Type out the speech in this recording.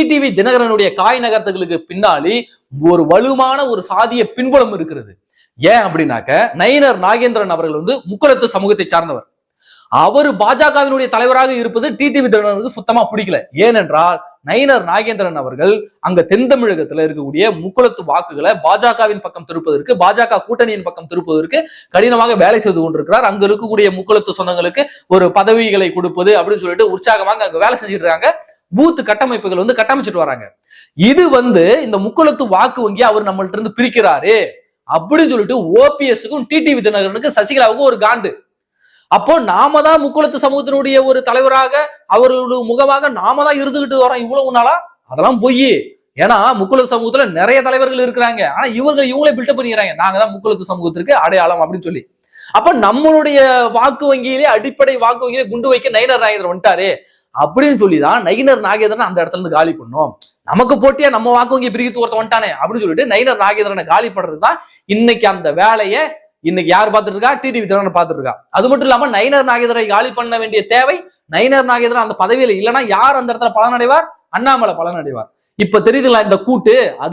TTV தினகரனுடைய காய் நகர்த்துகளுக்கு பின்னாடி ஒரு வலுவான ஒரு சாதிய பின்புலம் இருக்கிறது. ஏன் அப்படின்னாக்க நயினர் நாகேந்திரன் அவர்கள் வந்து முக்குளத்து சமூகத்தை சார்ந்தவர். அவர் பாஜகவினுடைய தலைவராக இருப்பது டிடிவி தினகரனுக்கு சுத்தமா பிடிக்கல. ஏனென்றால் நயினர் நாகேந்திரன் அவர்கள் அங்க தென் தமிழகத்துல இருக்கக்கூடிய முக்குளத்து வாக்குகளை பாஜகவின் பக்கம் திருப்பதற்கு பாஜக கூட்டணியின் பக்கம் திருப்பதற்கு கடினமாக வேலை செய்து கொண்டிருக்கிறார். அங்க இருக்கக்கூடிய முக்குளத்து சொந்தங்களுக்கு ஒரு பதவிகளை கொடுப்பது அப்படின்னு சொல்லிட்டு உற்சாகமாக அங்க வேலை செஞ்சுட்டு இருக்காங்க. பூத் கட்டமைப்புகள் வந்து கட்டமைச்சிட்டு வராங்க. இது வந்து இந்த முக்குளத்து வாக்கு வங்கி அவர் நம்மள்ட்ட இருந்து பிரிக்கிறாரு அப்படின்னு சொல்லிட்டு ஓபிஎஸ்க்கும் டிடிவி தினகரனுக்கு சசிகலாவுக்கும் ஒரு காண்டு. அப்போ நாம தான் முக்குளத்து சமூகத்தினுடைய ஒரு தலைவராக அவர்களுடைய முகமாக நாம தான் இருந்துகிட்டு வரோம் இவ்வளவு நாளா? அதெல்லாம் பொய். ஏன்னா முக்குளத்து சமூகத்துல நிறைய தலைவர்கள் இருக்கிறாங்க. ஆனா இவர்கள் இவங்களே பில்டப் பண்ணிக்கிறாங்க. நாங்க தான் முக்குளத்து சமூகத்திற்கு அடையாளம் அப்படின்னு சொல்லி. அப்ப நம்மளுடைய வாக்கு வங்கியிலே அடிப்படை வாக்கு வங்கியிலே குண்டு வைக்க நயனர் நாகேந்திரன் வந்துட்டாரு. அப்படின்னு சொல்லிதான் நயினர் நாகேந்திரன் அந்த இடத்துல இருந்து காலி பண்ணும். நமக்கு போட்டியா நம்ம வாக்கு இங்க பிரித்து ஒருத்தன் வந்துட்டானே அப்படின்னு சொல்லிட்டு நயினர் நாகேந்திரனை காலி பண்றது தான் இன்னைக்கு அந்த வேலையை இன்னைக்கு யார் பார்த்துட்டு இருக்கா டிடிவி திறன் பார்த்துட்டு இருக்கா அது மட்டும் இல்லாம நயினர் நாகேந்திரனை காலி பண்ண வேண்டிய தேவை நயினர் நாகேந்திரன் அந்த பதவியில இல்லைன்னா யார் அந்த இடத்துல பலனடைவார்? அண்ணாமலை பலனடைவார். இப்ப தெரியுதுங்களா இந்த கூட்டு?